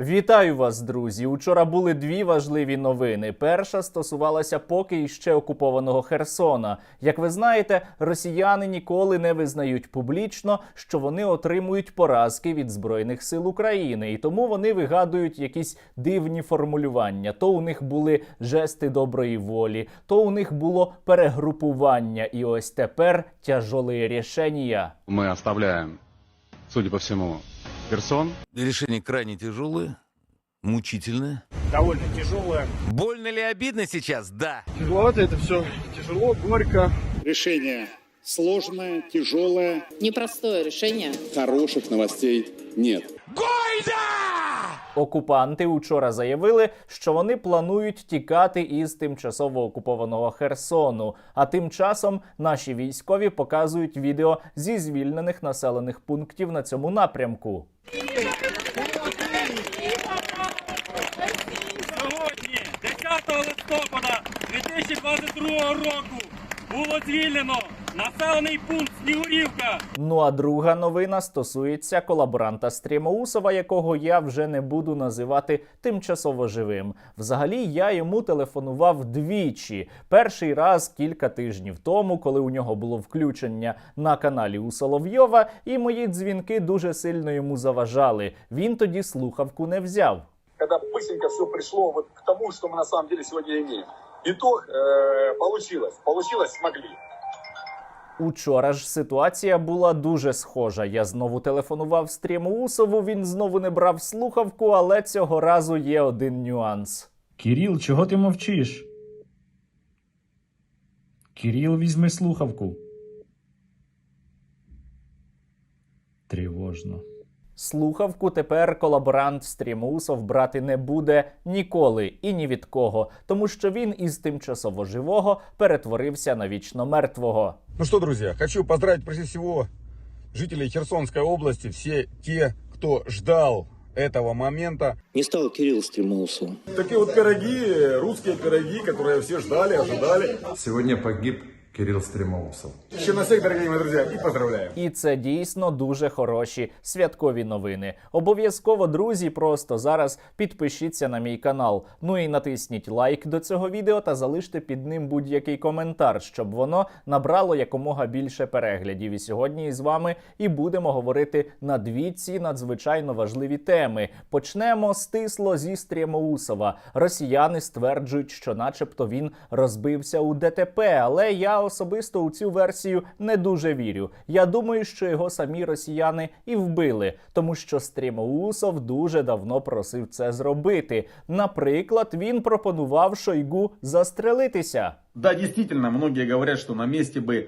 Вітаю вас, друзі! Учора були дві важливі новини. Перша стосувалася поки іще окупованого Херсона. Як ви знаєте, росіяни ніколи не визнають публічно, що вони отримують поразки від збройних сил України, і тому вони вигадують якісь дивні формулювання. То у них були жести доброї волі, то у них було перегрупування, і ось тепер тяжолі рішення. Мы оставляем, судя по всему, Херсон. Решение крайне тяжелое, мучительное. довольно тяжелая. Больно ли обидно сейчас? Да. Тяжеловато это все. Тяжело, горько. Решение сложное, тяжелое. Непростое решение. Хороших новостей нет. Окупанти учора заявили, що вони планують тікати із тимчасово окупованого Херсону. А тим часом наші військові показують відео зі звільнених населених пунктів на цьому напрямку. Сьогодні, 10 листопада 2022 року, було звільнено населений пункт Снігурівка. Ну а друга новина стосується колаборанта Стрімоусова, якого я вже не буду називати тимчасово живим. Взагалі я йому телефонував двічі. Перший раз кілька тижнів тому, коли у нього було включення на каналі у Соловйова, і мої дзвінки дуже сильно йому заважали. Він тоді слухавку не взяв. когда быстренько все пришло вот к тому, что мы на самом деле сегодня имеем. Итог э, получилось. Получилось, смогли. Учора ж ситуація була дуже схожа. Я знову телефонував Стрімоусову, він знову не брав слухавку, але цього разу є один нюанс. Кирил, чого ти мовчиш? Кирил, візьми слухавку. Тривожно. Слухавку тепер колаборант Стрімусов брати не буде ніколи і ні від кого, тому що він із тимчасово живого перетворився на вічно мертвого. Ну что, друзья, хочу поздравить прежде всего жителей Херсонской области, все те, кто ждал этого момента. Не стал Кирилл Стремоусовым. Такие вот пироги, русские пироги, которые все ждали, ожидали. Сегодня погиб Кирилл Стремоусов. Еще на всех, дорогие мои друзья, и поздравляем. І це дійсно дуже хороші святкові новини. Обов'язково, друзі, просто зараз підпишіться на мій канал. Ну і натисніть лайк до цього відео та залиште під ним будь-який коментар, щоб воно набрало якомога більше переглядів. І сьогодні із вами і будемо говорити на дві ці надзвичайно важливі теми. Почнемо стисло зі Стрімоусова. Росіяни стверджують, що, начебто, він розбився у ДТП, але я особисто у цю версію не дуже вірю. Я думаю, що його самі росіяни і вбили, тому що Стрімоусов дуже давно просив це зробити. Наприклад, він пропонував Шойгу застрелитися. Да, действительно, многие говорят, что на месте бы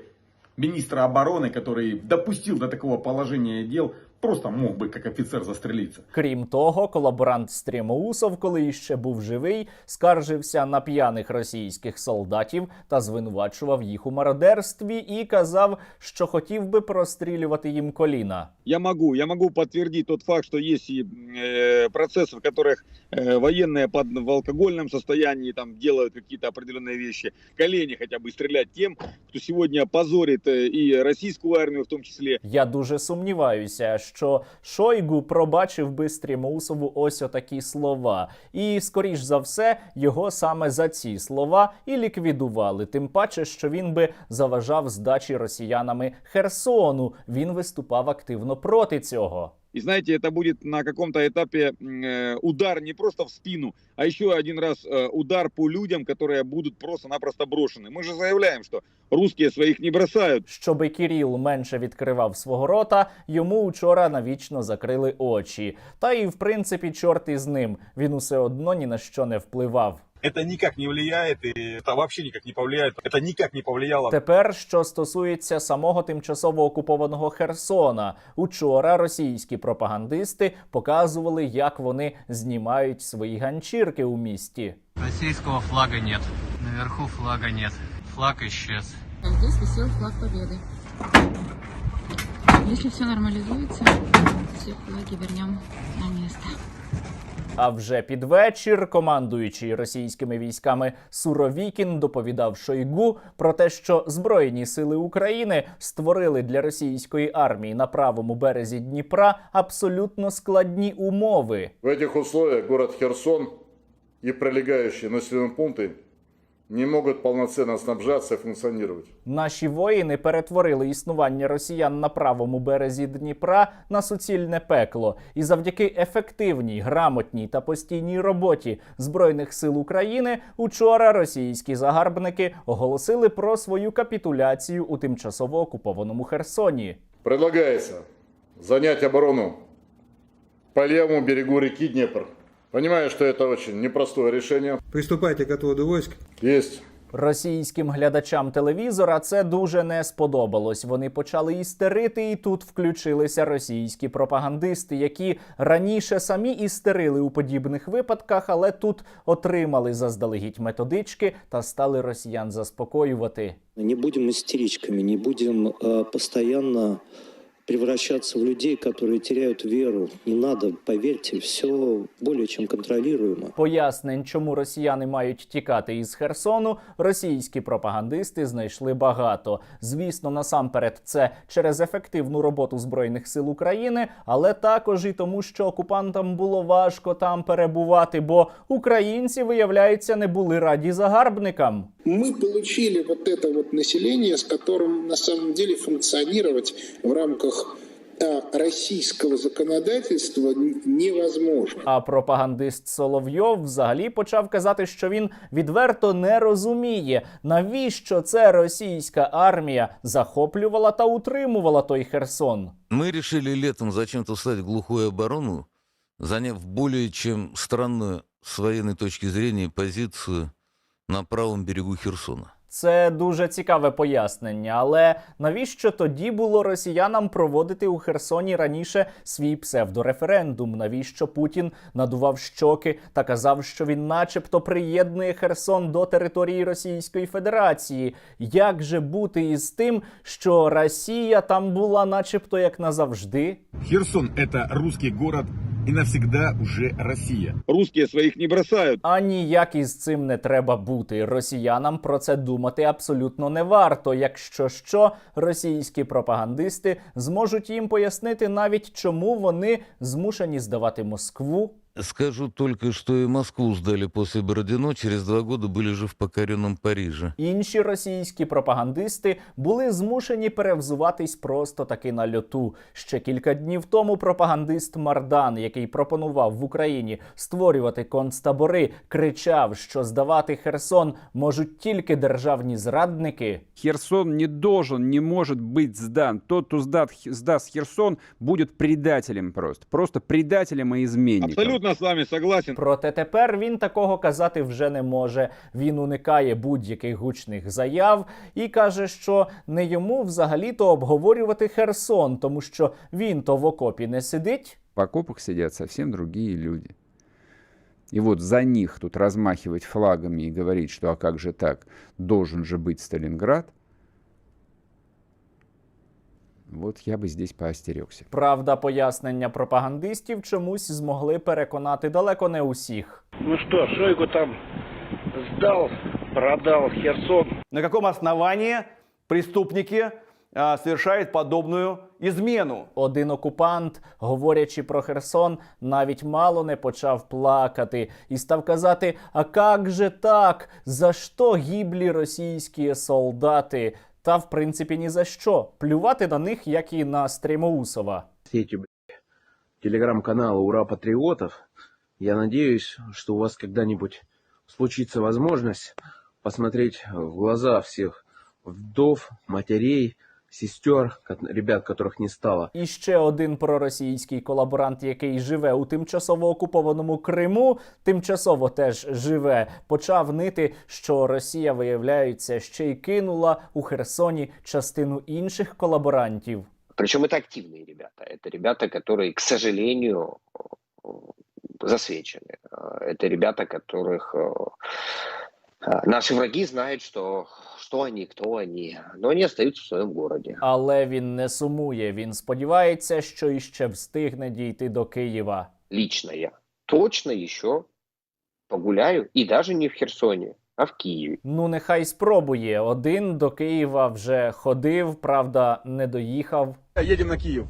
министра обороны, который допустил до такого положения дел, просто мог бы как офицер застрелиться. Крім того, колаборант Стрімоусов, коли іще був живий, скаржився на п'яних російських солдатів та звинувачував їх у мародерстві і казав, що хотів би прострілювати їм коліна. Я могу, я могу подтвердить тот факт, что есть и э, процессы, в которых э, военные под, в алкогольном состоянии там делают какие-то определенные вещи. Колени хотя бы стрелять тем, кто сегодня позорит э, и российскую армию в том числе, Я дуже сумніваюся, що Шойгу пробачив би Стрімоусову ось отакі слова. І, скоріш за все, його саме за ці слова і ліквідували. Тим паче, що він би заважав здачі росіянами Херсону. Він виступав активно проти цього. И знаете, это будет на каком-то этапе м, э, удар не просто в спину, а еще один раз э, удар по людям, которые будут просто-напросто брошены. Мы же заявляем, что русские своих не бросают. Щоби Кіріл менше відкривав свого рота, йому учора навічно закрили очі. Та і в принципі, чорт із ним. Він усе одно ні на що не впливав. Это никак не влияет, и это вообще никак не повлияет. Это никак не повлияло. Тепер, що стосується самого тимчасово окупованого Херсона, учора російські пропагандисти показували, як вони знімають свої ганчірки у місті. Российского флага нет. Наверху флага нет. Флаг исчез. Здесь висел флаг победы. Если все нормализуется, все флаги вернем на место. А вже під вечір командуючий російськими військами Суровікін доповідав Шойгу про те, що Збройні сили України створили для російської армії на правому березі Дніпра абсолютно складні умови. В этих условиях город Херсон и прилегающие населенные пункты не могут полноценно снабжаться и функционировать. Наші воїни перетворили існування росіян на правому березі Дніпра на суцільне пекло, і завдяки ефективній, грамотній та постійній роботі збройних сил України учора російські загарбники оголосили про свою капітуляцію у тимчасово окупованому Херсоні. Предлагается занять оборону по левому берегу реки Днепр. Понимаю, что это очень непростое решение. Приступайте к отводу войск. Есть. Російським глядачам телевізора це дуже не сподобалось. Вони почали істерити, і тут включилися російські пропагандисти, які раніше самі істерили у подібних випадках, але тут отримали заздалегідь методички та стали росіян заспокоювати. Не будем истеричками, не будем э, постоянно превращаться в людей, которые теряют веру. Не надо, поверьте, все более чем контролируемо. Пояснень, чому росіяни мають тікати із Херсону, російські пропагандисти знайшли багато. Звісно, насамперед, це через ефективну роботу збройних сил України, але також і тому, що окупантам було важко там перебувати, бо українці, виявляється, не були раді загарбникам. Мы получили вот это вот население, с которым на самом деле функционировать в рамках а, российского законодательства н- невозможно. А пропагандист Соловйов взагалі почав казати, що він відверто не розуміє, навіщо це російська армія захоплювала та утримувала той Херсон. Мы решили летом зачем-то встать в глухую оборону, заняв более чем странную с военной точки зрения позицию на правом берегу Херсона. Це дуже цікаве пояснення, але навіщо тоді було росіянам проводити у Херсоні раніше свій псевдореферендум? Навіщо Путін надував щоки та казав, що він, начебто, приєднує Херсон до території Російської Федерації? Як же бути із тим, що Росія там була, начебто, як назавжди? Херсон – это русский город и навсегда уже Росія. Русські своїх не бросають. А ніяк із цим не треба бути. Росіянам про це думати абсолютно не варто. Якщо що, російські пропагандисти зможуть їм пояснити навіть, чому вони змушені здавати Москву. Скажу только, что и Москву сдали после Бородино, через два года были же в покоренном Париже. Інші російські пропагандисти були змушені перевзуватись просто таки на льоту. Ще кілька днів тому пропагандист Мардан, який пропонував в Україні створювати концтабори, кричав, що здавати Херсон можуть тільки державні зрадники. Херсон не должен, не может быть сдан. Тот, кто сдаст Херсон, будет предателем просто. Просто предателем и изменником. Абсолютно с вами согласен. Проте тепер він такого казати вже не може. Він уникає будь-яких гучних заяв і каже, що не йому взагалі-то обговорювати Херсон, тому що він то в окопі не сидить. В окопах сидят совсем другие люди. И вот за них тут размахивать флагами и говорить, что а как же так, должен же быть Сталинград, вот я бы здесь поостерегся. Правда, пояснення пропагандистів чомусь змогли переконати далеко не усіх. Ну что, Шойгу там сдал, продал Херсон. На каком основании преступники а, совершают подобную измену? Один окупант, говорячи про Херсон, навіть мало не почав плакати і став казати: А как же так? За що гіблі російські солдати? Та в принципі ні за що. Плювати на них, як і на Стрімоусова. телеграм-каналы «Ура, патриотов». Я надеюсь, что у вас когда-нибудь случится возможность посмотреть в глаза всех вдов, матерей, сестер, ко- ребят, которых не стало. І ще один проросійський колаборант, який живе у тимчасово окупованому Криму, тимчасово теж живе, почав нити, що Росія, виявляється, ще й кинула у Херсоні частину інших колаборантів. Причем это активные ребята. Это ребята, которые, к сожалению, э, засвечены. Э, Это ребята, которых наши враги знают, что, что они, кто они. Но они остаются в своем городе. Але він не сумує. Він сподівається, що іще встигне дійти до Києва. Лично я точно еще погуляю, и даже не в Херсоне, а в Киеве. Ну, нехай спробує. Один до Києва вже ходив, правда, не доїхав. Едем на Киев.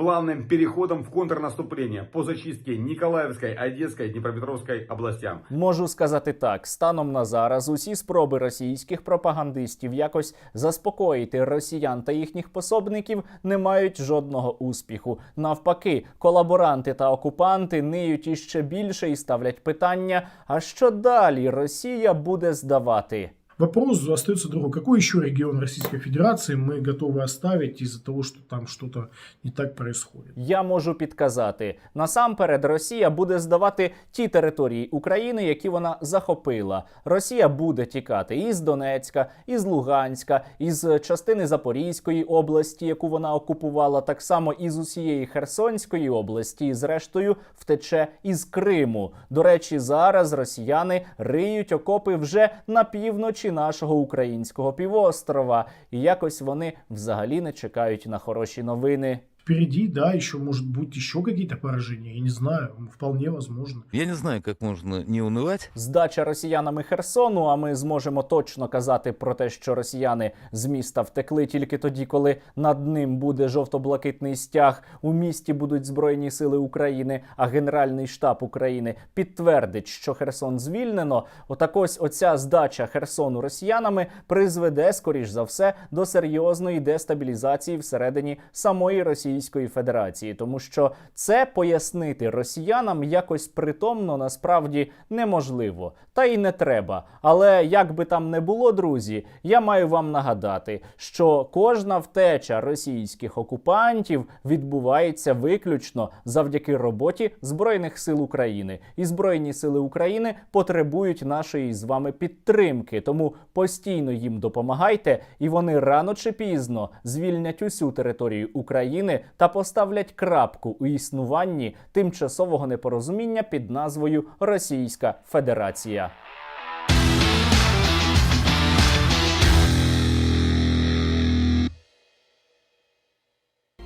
Плавным переходом в контрнаступление по зачистке Николаевской, Одесской, Днепропетровской областям. Можу сказати так: станом на зараз усі спроби російських пропагандистів якось заспокоїти росіян та їхніх пособників не мають жодного успіху. Навпаки, колаборанти та окупанти ниють іще більше і ставлять питання: а що далі Росія буде здавати? Вопрос остается другой. Какой еще регион Российской Федерации мы готовы оставить из-за того, что там что-то не так происходит? Я можу підказати насамперед, Росія буде здавати ті території України, які вона захопила. Росія буде тікати із Донецька, із Луганська, із частини Запорізької області, яку вона окупувала, так само із усієї Херсонської області, і зрештою втече із Криму. До речі, зараз росіяни риють окопи вже на півночі нашого українського півострова, і якось вони взагалі не чекають на хороші новини. Впереди, да, еще может быть еще какие-то поражения, я не знаю, вполне возможно. Я не знаю, как можно не унывать. Здача росіянами Херсону. А ми зможемо точно казати про те, що росіяни з міста втекли тільки тоді, коли над ним буде жовто-блакитний стяг. У місті будуть збройні сили України, а Генеральний штаб України підтвердить, що Херсон звільнено. Отак ось оця здача Херсону росіянами призведе, скоріш за все, до серйозної дестабілізації всередині самої Російської Федерації, тому що це пояснити росіянам якось притомно насправді неможливо, та й не треба. Але як би там не було, друзі, я маю вам нагадати, що кожна втеча російських окупантів відбувається виключно завдяки роботі Збройних сил України. І Збройні сили України потребують нашої з вами підтримки. Тому постійно їм допомагайте, і вони рано чи пізно звільнять усю територію України та поставлять крапку у існуванні тимчасового непорозуміння під назвою Російська Федерація.